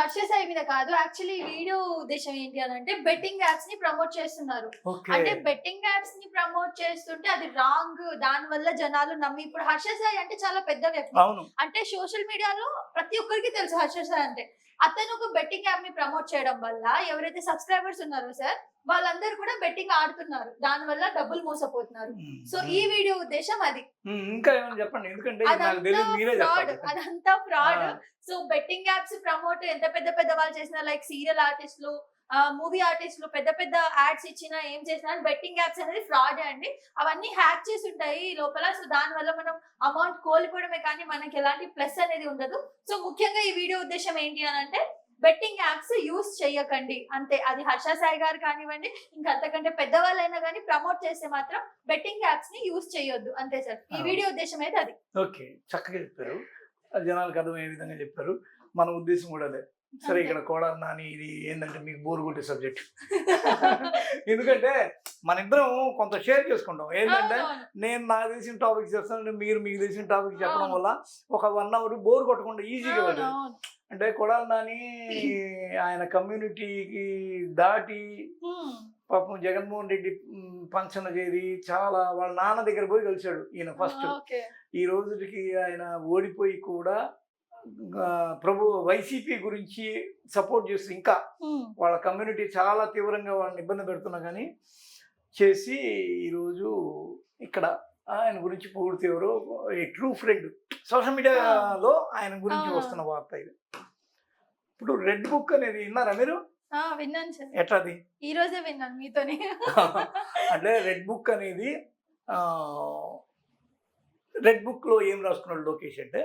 హర్ష సాయి మీద కాదు. Actually video ఉద్దేశం ఏంటి అని అంటే బెట్టింగ్ యాప్స్ని ప్రమోట్ చేస్తున్నారు. అంటే బెట్టింగ్ యాప్స్ని ప్రమోట్ చేస్తుంటే అది రాంగ్ దాని వల్ల జనాలు నమ్మి ఇప్పుడు హర్ష సాయి అంటే చాలా పెద్ద వ్యక్తి. అంటే సోషల్ మీడియాలో ప్రతి ఒక్కరికి తెలుసు హర్ష సాయి అంటే. అతను ఒక బెట్టింగ్ యాప్ని ప్రమోట్ చేయడం వల్ల ఎవరైతే సబ్స్క్రైబర్స్ ఉన్నారో సార్ వాళ్ళందరూ కూడా బెట్టింగ్ ఆడుతున్నారు. దాని వల్ల డబ్బులు మోసపోతున్నారు. సో ఈ వీడియో ఉద్దేశం అది. ఉమ్, ఇంకా ఏమైనా చెప్పండి? ఎందుకంటే ఫ్రాడ్ అదంతా fraud. So betting apps promote ఎంత పెద్ద పెద్ద వాళ్ళు చేసిన లైక్ సీరియల్ ఆర్టిస్టులు మూవీ ఆర్టిస్టులు పెద్ద పెద్ద యాడ్స్ ఇచ్చినా ఏం చేసినా బెట్టింగ్ యాప్స్ అనేది ఫ్రాడ్ అండి. అవన్నీ హ్యాక్ చేసి ఉంటాయి లోపల. సో దాని వల్ల మనం అమౌంట్ కోల్పోవడమే కానీ మనకి ఎలాంటి ప్లస్ అనేది ఉండదు. సో ముఖ్యంగా ఈ వీడియో ఉద్దేశం ఏంటి అని అంటే బెట్టింగ్ యాప్స్ యూస్ చేయకండి అంతే. అది హర్ష సాయి గారు కానివ్వండి ఇంకా అంతకంటే పెద్దవాళ్ళైనా కానీ ప్రమోట్ చేస్తే మాత్రం బెట్టింగ్ యాప్స్ని యూస్ చేయొద్దు అంతే సార్. ఈ. వీడియో ఉద్దేశం అయితే అది. ఓకే. చక్కగా చెప్పారు. జనాలకు అర్థమయ్యే విధంగా చెప్పారు. మన ఉద్దేశం కూడా అదే. సరే ఇక్కడ కూడా నాని ఇది ఏంటంటే మీకు బోర్ కొట్టే సబ్జెక్ట్ ఎందుకంటే మన ఇద్దరం కొంత షేర్ చేసుకుంటాం ఏంటంటే. నేను నాకు తెలిసిన టాపిక్ చేస్తాను మీరు మీకు తెలిసిన టాపిక్ చెప్పడం. వల్ల ఒక వన్ అవర్ బోర్ కొట్టకుండా ఈజీగా పడుతుంది. అంటే కొడాలి నాని ఆయన కమ్యూనిటీకి దాటి. పాపం జగన్మోహన్ రెడ్డి పంచన చేరి చాలా వాళ్ళ నాన్న దగ్గర పోయి కలిశాడు ఈయన ఫస్ట్ ఈ రోజుకి ఆయన ఓడిపోయి కూడా ప్రభు వైసీపీ గురించి సపోర్ట్ చేస్తూ ఇంకా. వాళ్ళ కమ్యూనిటీ చాలా తీవ్రంగా వాళ్ళని ఇబ్బంది పెడుతున్నా కానీ చేసి ఈరోజు ఇక్కడ ఆయన గురించి పూర్తి ఎవరో ఏ ట్రూ ఫ్రెండ్ సోషల్ మీడియాలో ఆయన గురించి. వస్తున్న వార్త ఇది. ఇప్పుడు రెడ్ బుక్ అనేది విన్నారా మీరు? విన్నాను సార్. ఎట్లది? ఈ రోజే విన్నాను మీతోని. అంటే రెడ్ బుక్ అనేది రెడ్ బుక్లో ఏం రాసుకున్నాడు లోకేష్ అంటే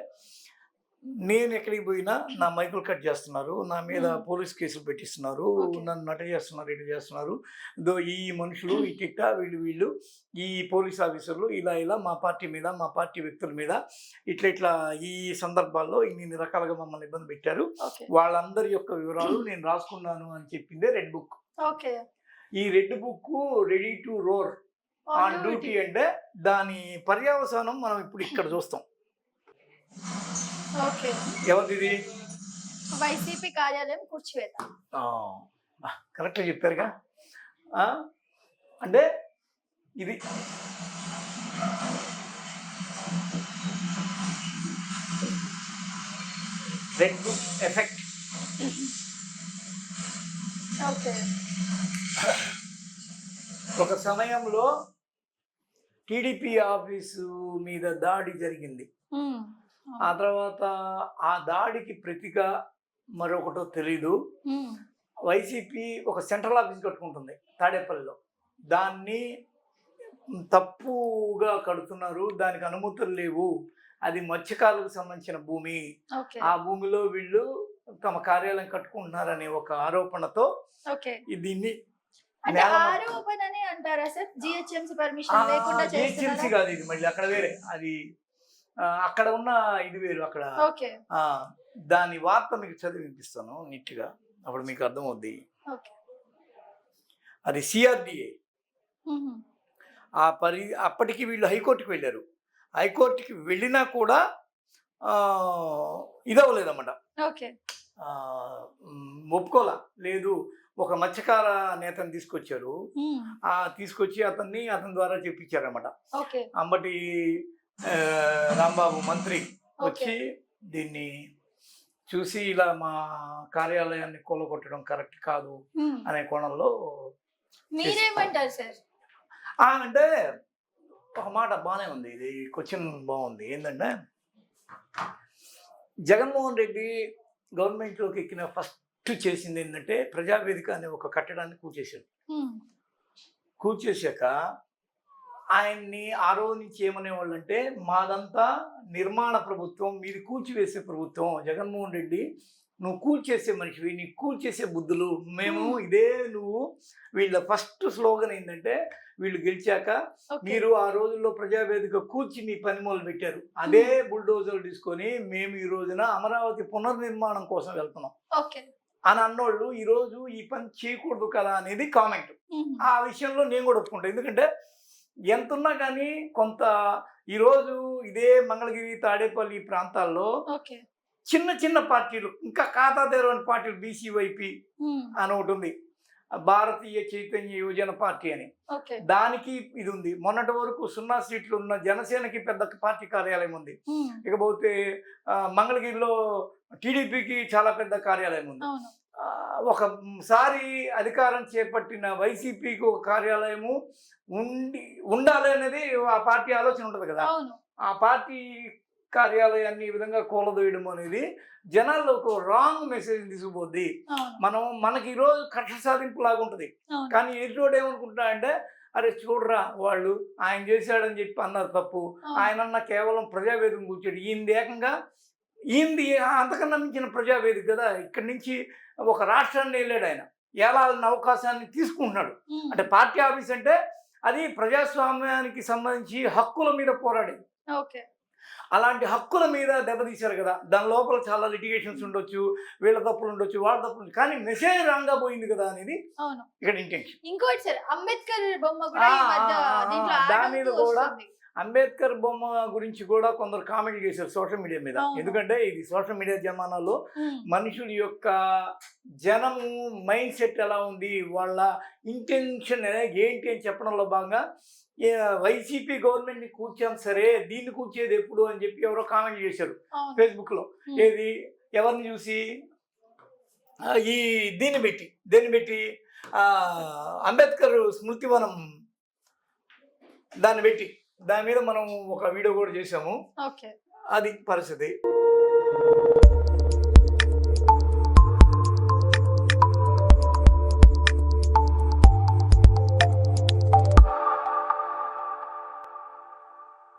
నేను ఎక్కడికి పోయినా నా మైకులు కట్ చేస్తున్నారు నా మీద. పోలీస్ కేసులు పెట్టిస్తున్నారు. నన్ను నట చేస్తున్నారు ఇటు చేస్తున్నారు. దో ఈ మనుషులు ఈ టిట్ట వీళ్ళు వీళ్ళు ఈ పోలీస్ ఆఫీసర్లు ఇలా ఇలా మా పార్టీ మీద మా పార్టీ వ్యక్తుల మీద ఇట్లా ఇట్లా ఈ సందర్భాల్లో ఇన్ని రకాలుగా మమ్మల్ని ఇబ్బంది పెట్టారు. వాళ్ళందరి యొక్క వివరాలు నేను రాసుకున్నాను అని చెప్పిందే రెడ్ బుక్. ఓకే. ఈ red book ready to roar on duty. అంటే దాని పర్యవసానం మనం ఇప్పుడు ఇక్కడ చూస్తాం. ఎవరిది వైసీపీ కార్యాలయం కూర్చివేత. కరెక్ట్గా చెప్పారుగా. అంటే ఇది రెడ్ బుక్ ఎఫెక్ట్ ఒక సమయంలో టీడీపీ ఆఫీసు మీద దాడి జరిగింది. ఆ. తర్వాత ఆ దాడికి ప్రతిగా మరొకటో తెలీదు. వైసీపీ ఒక సెంట్రల్ ఆఫీస్ కట్టుకుంటుంది తాడేపల్లిలో. దాన్ని తప్పుగా కడుతున్నారు దానికి అనుమతులు లేవు. అది మత్స్యకారులకు సంబంధించిన భూమి. ఆ భూమిలో వీళ్ళు తమ కార్యాలయం కట్టుకుంటున్నారనే ఒక ఆరోపణతో దీన్ని ఆరోపణ అంటారా సార్? జిహెచ్ఎంసీ పర్మిషన్ లేకుండా కాదు ఇది మళ్ళీ అక్కడ వేరే. అది అక్కడ ఉన్న ఇది వేరు అక్కడ. దాని వార్త మీకు చదివి వినిపిస్తాను నీట్గా. అప్పుడు మీకు అర్థమవుద్ది. ఓకే. అది సిఆర్డిఏ. ఆ పరి అప్పటికి వీళ్ళు హైకోర్టుకి వెళ్ళారు. హైకోర్టుకి వెళ్ళినా కూడా ఇదవ్వలేదన్నమాట. ఒప్పుకోలా. లేదు ఒక మత్స్యకార నేతను తీసుకొచ్చారు. ఆ తీసుకొచ్చి అతన్ని అతని ద్వారా చెప్పించారన్నమాట. ఓకే. అంబటి రాంబాబు మంత్రి వచ్చి దీన్ని చూసి ఇలా మా కార్యాలయాన్ని కూలగొట్టడం కరెక్ట్ కాదు. అనే కోణంలో మీరేమంటారు సార్? ఆ, అంటే ఒక మాట బాగానే ఉంది. ఇది క్వశ్చన్ బాగుంది. ఏంటంటే జగన్మోహన్ రెడ్డి గవర్నమెంట్లోకి ఎక్కిన ఫస్ట్ చేసింది ఏంటంటే ప్రజావేదిక అనే ఒక కట్టడాన్ని కూర్చేశాడు. హ్మ్. కూర్చేశాక ఆయన్ని ఆ రోజు నుంచి ఏమనేవాళ్ళు అంటే మాదంతా నిర్మాణ ప్రభుత్వం మీది కూల్చివేసే ప్రభుత్వం. జగన్మోహన్ రెడ్డి నువ్వు కూల్చేసే మనిషివి నీకు కూల్చేసే బుద్ధులు. మేము. ఇదే నువ్వు. వీళ్ళ ఫస్ట్ స్లోగన్ ఏంటంటే వీళ్ళు గెలిచాక మీరు ఆ రోజుల్లో ప్రజావేదిక కూర్చి మీ పని మొదలు పెట్టారు అదే బుల్డోజర్లు తీసుకొని మేము ఈ రోజున అమరావతి పునర్నిర్మాణం కోసం వెళ్తున్నాం. ఓకే. అని అన్నోళ్ళు ఈ రోజు ఈ పని చేయకూడదు కదా అనేది కామెంట్. ఆ విషయంలో నేను కూడా ఒప్పుకుంటాను ఎందుకంటే ఎంత ఉన్నా కానీ కొంత ఈరోజు ఇదే మంగళగిరి తాడేపల్లి ప్రాంతాల్లో చిన్న చిన్న పార్టీలు ఇంకా ఖాతా తెరవని పార్టీలు బీసీవైపీ అని ఒకటి ఉంది. భారతీయ చైతన్య యువజన పార్టీ అని. దానికి ఇది ఉంది. మొన్నటి వరకు సున్నా సీట్లు ఉన్న జనసేనకి పెద్ద పార్టీ కార్యాలయం ఉంది. ఇకపోతే మంగళగిరిలో టీడీపీకి చాలా పెద్ద కార్యాలయం ఉంది. ఒకసారి అధికారం చేపట్టిన వైసీపీకి ఒక కార్యాలయము ఉండి ఉండాలి అనేది ఆ పార్టీ ఆలోచన ఉంటుంది కదా. ఆ పార్టీ కార్యాలయాన్ని ఈ విధంగా కూలదోయడం అనేది జనాల్లో ఒక రాంగ్ మెసేజ్ తీసుకుపోద్ది. మనం మనకి ఈరోజు కక్ష సాధింపు లాగా ఉంటుంది. కానీ ఎదుటోడు ఏమనుకుంటా అంటే అరే చూడరా వాళ్ళు ఆయన చేశాడని చెప్పి అన్నారు తప్పు. అవును. ఆయన అన్న కేవలం ప్రజావేదిక కూర్చోడు. ఈయనది ఏకంగా ఈయనది అంతకన్నా మించిన ప్రజావేదిక కదా. ఇక్కడి నుంచి ఒక రాష్ట్రాన్ని వెళ్ళాడు ఆయన. ఏలాలన్న అవకాశాన్ని తీసుకుంటున్నాడు. అంటే పార్టీ ఆఫీస్ అంటే అది ప్రజాస్వామ్యానికి సంబంధించి హక్కుల మీద పోరాడేది ఓకే. అలాంటి హక్కుల మీద దెబ్బతీశారు కదా. దాని లోపల చాలా లిటిగేషన్స్ ఉండొచ్చు వీళ్ళ తప్పులు ఉండొచ్చు వాళ్ళ తప్పులు. కానీ మెసేజ్ రాంగా పోయింది కదా అనేది ఇక్కడ ఇంటెన్షన్ ఇంకోటి సార్ అంబేద్కర్ బొమ్మ ఈ దాని మీద కూడా. అంబేద్కర్ బొమ్మ గురించి కూడా కొందరు కామెంట్ చేశారు సోషల్ మీడియా మీద. ఎందుకంటే ఇది సోషల్ మీడియా జమానాలో మనుషుల యొక్క జనము మైండ్ సెట్ ఎలా ఉంది వాళ్ళ ఇంటెన్షన్ ఏంటి అని చెప్పడంలో భాగంగా వైసీపీ గవర్నమెంట్ని కూర్చాం సరే దీన్ని కూర్చేది ఎప్పుడు అని చెప్పి ఎవరో కామెంట్ చేశారు అవును. ఫేస్బుక్లో. ఉమ్, ఏది? ఎవరిని చూసి? ఈ దీన్ని పెట్టి దేన్ని పెట్టి ఆ, అంబేద్కర్ స్మృతివనం దాన్ని పెట్టి. దాని మీద మనం ఒక వీడియో కూడా చేసాము అది పరిస్థితి.